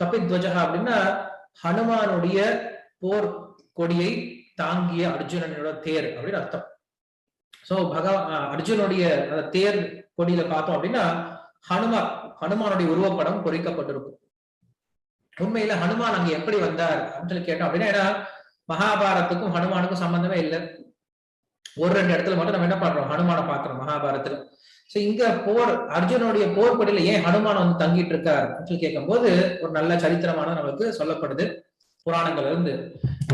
கபித்வஜகா அப்படின்னா ஹனுமானுடைய போர் கொடியை தாங்கிய அர்ஜுனனோட தேர் அப்படின்னு அர்த்தம். சோ பகவான் அர்ஜுனுடைய அந்த தேர் கொடியில பார்த்தோம் அப்படின்னா ஹனுமான் ஹனுமானுடைய உருவப்படம் பொறிக்கப்பட்டிருக்கும். உண்மையில ஹனுமான் அங்க எப்படி வந்தார் அப்படின்னு சொல்லி கேட்டோம் அப்படின்னா ஏன்னா மகாபாரத்துக்கும் ஹனுமானுக்கும் சம்பந்தமே இல்லை. ஒரு ரெண்டு இடத்துல மட்டும் நம்ம என்ன பண்றோம்? ஹனுமான பாக்குறோம் மகாபாரத்துல சோ இங்க போர் அர்ஜுனுடைய போர் படியில ஏன் ஹனுமான் வந்து தங்கிட்டு இருக்கார் அப்படின்னு கேட்கும் கேட்கும்போது ஒரு நல்ல சரித்திரமான நமக்கு சொல்லப்படுது புராணங்கள்ல இருந்து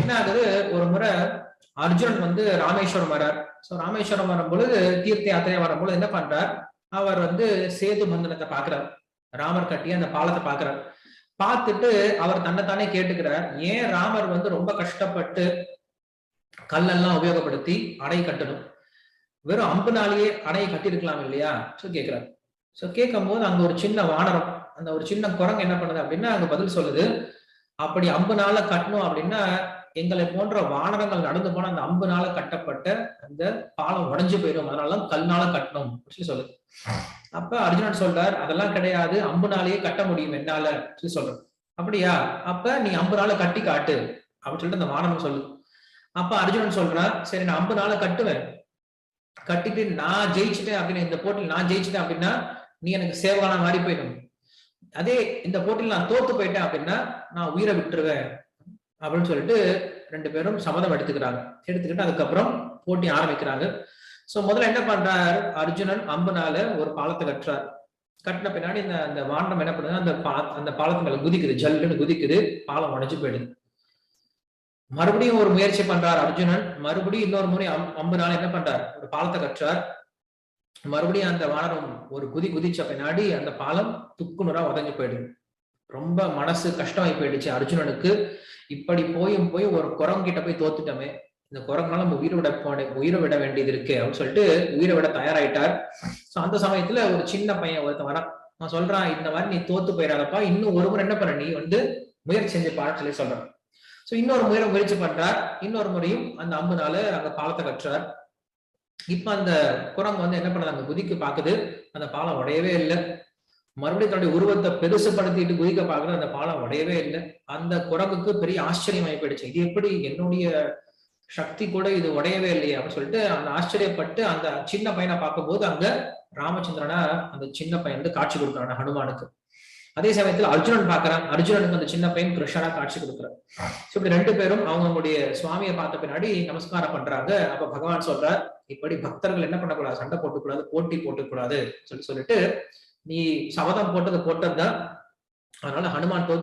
என்ன ஆகுது? ஒரு முறை அர்ஜுனன் வந்து ராமேஸ்வரம் வரார் சோ ராமேஸ்வரம் வரும் பொழுது தீர்த்த யாத்திரையா வரும் பொழுது என்ன பண்றார்? அவர் வந்து சேது பந்தனத்தை பாக்குறார் ராமர் கட்டி அந்த பாலத்தை பாக்குறார் பார்த்துட்டு அவர் தன்னைத்தானே கேட்டுக்கிறார். ஏன் ராமர் வந்து ரொம்ப கஷ்டப்பட்டு கல்லெல்லாம் உபயோகப்படுத்தி அணை கட்டணும். வெறும் அம்புனாலேயே அணையை கட்டியிருக்கலாம் இல்லையா? ஸோ கேட்கிறார் சோ கேட்கும் போது அங்க ஒரு சின்ன வானரம் அந்த ஒரு சின்ன குரங்கு என்ன பண்ணுது அப்படின்னா அங்க பதில் சொல்லுது. அப்படி அம்புனால கட்டணும் அப்படின்னா எங்களை போன்ற வானரங்கள் நடந்து போன அந்த அம்புனால கட்டப்பட்ட அந்த பாலம் உடைஞ்சு போயிடும். அதனாலதான் கல்னால கட்டணும் அப்படின்னு சொல்லி சொல்லுது. அப்ப அர்ஜுனன் சொல்றார் அதெல்லாம் கிடையாது. அம்புனாலேயே கட்ட முடியும் என்னால. சொல்லி சொல்றேன் அப்படியா? அப்ப நீ அம்புனால கட்டி காட்டு. அப்படின்னு சொல்லிட்டு அந்த வானரம் சொல்லுது. அப்ப அர்ஜுனன் சொல்றான் சரி நான் அம்புனால கட்டுவேன். கட்டிட்டு நான் ஜெயிச்சிட்டேன் அப்படின்னு இந்த போட்டியில் நான் ஜெயிச்சிட்டேன் அப்படின்னா நீ எனக்கு சேவகான மாறி போயிடும். அதே இந்த போட்டியில் நான் தோத்து போயிட்டேன் அப்படின்னா நான் உயிரை விட்டுருவேன். அப்படின்னு சொல்லிட்டு ரெண்டு பேரும் சம்மதம் எடுத்துக்கிறாங்க. எடுத்துக்கிட்டு அதுக்கப்புறம் போட்டி ஆரம்பிக்கிறாங்க. சோ முதல்ல என்ன பண்றாரு? அர்ஜுனன் அம்புனால ஒரு பாலத்தை கட்டுறார். கட்டின பின்னாடி இந்த அந்த வாண்டம் என்ன பண்ணுது அந்த பா அந்த பாலத்து மேல குதிக்குது. ஜல்லுன்னு குதிக்குது. பாலம் உடைஞ்சு போயிடுது. மறுபடியும் ஒரு முயற்சி பண்றார் அர்ஜுனன். மறுபடியும் இன்னொரு முறை அம்- நாள் என்ன பண்றார்? ஒரு பாலத்தை கற்றார் மறுபடியும் அந்த வானரம் ஒரு குதி குதிச்ச பின்னாடி அந்த பாலம் துக்குநூறா உதஞ்சு போயிடுது. ரொம்ப மனசு கஷ்டமாயி போயிடுச்சு அர்ஜுனனுக்கு. இப்படி போயும் போய் ஒரு குரங்கிட்ட போய் தோத்துட்டோமே. இந்த குரங்குனால நம்ம உயிரை விட போன உயிரை விட வேண்டியது இருக்கு அப்படின்னு சொல்லிட்டு உயிரை விட தயாராயிட்டார். ஸோ அந்த சமயத்துல ஒரு சின்ன பையன் ஒருத்தன் வரான். நான் சொல்றான் இந்த மாதிரி நீ தோத்து போயிடாதப்பா இன்னும் ஒரு முறை என்ன பண்ண? நீ வந்து முயற்சி செஞ்சு பாரு சொல்லி சொல்றான். சோ இன்னொரு முறை முயற்சி பண்றார். இன்னொரு முறையும் அந்த அம்புனால அங்க பாலத்தை கட்டுறார். இப்ப அந்த குரங்கு வந்து என்ன பண்ணுது? அங்க குதிக்க பாக்குது. அந்த பாலம் உடையவே இல்லை. மறுபடியும் தன்னுடைய உருவத்தை பெருசுப்படுத்திட்டு குதிக்க பாக்குறது அந்த பாலம் உடையவே இல்லை. அந்த குரங்குக்கு பெரிய ஆச்சரியமாயி போயிடுச்சு இது எப்படி என்னுடைய சக்தி கூட இது உடையவே இல்லையே அப்படின்னு சொல்லிட்டு அந்த ஆச்சரியப்பட்டு அந்த சின்ன பையனை பார்க்கும்போது அங்க ராமச்சந்திரனா அந்த சின்ன பையன் வந்து காட்சி கொடுக்குறான் ஹனுமானுக்கு. அதே சமயத்துல அர்ஜுனன் பாக்குறான் அர்ஜுனனுக்கு அந்த சின்ன பையன் கிருஷ்ணனா காட்சி கொடுக்குறான். So இப்படி ரெண்டு பேரும் அவங்களுடைய சுவாமியை பார்த்த பின்னாடி நமஸ்காரம் பண்றாங்க. அப்ப பகவான் சொல்றார் இப்படி பக்தர்கள் என்ன பண்ணக்கூடாது? சண்டை போட்டுக்கூடாது போட்டி போட்டுக்கூடாது. சொல்லி சொல்லிட்டு நீ சபதம் போட்டது போட்டதுதான் அதனால ஹனுமான் தோத்து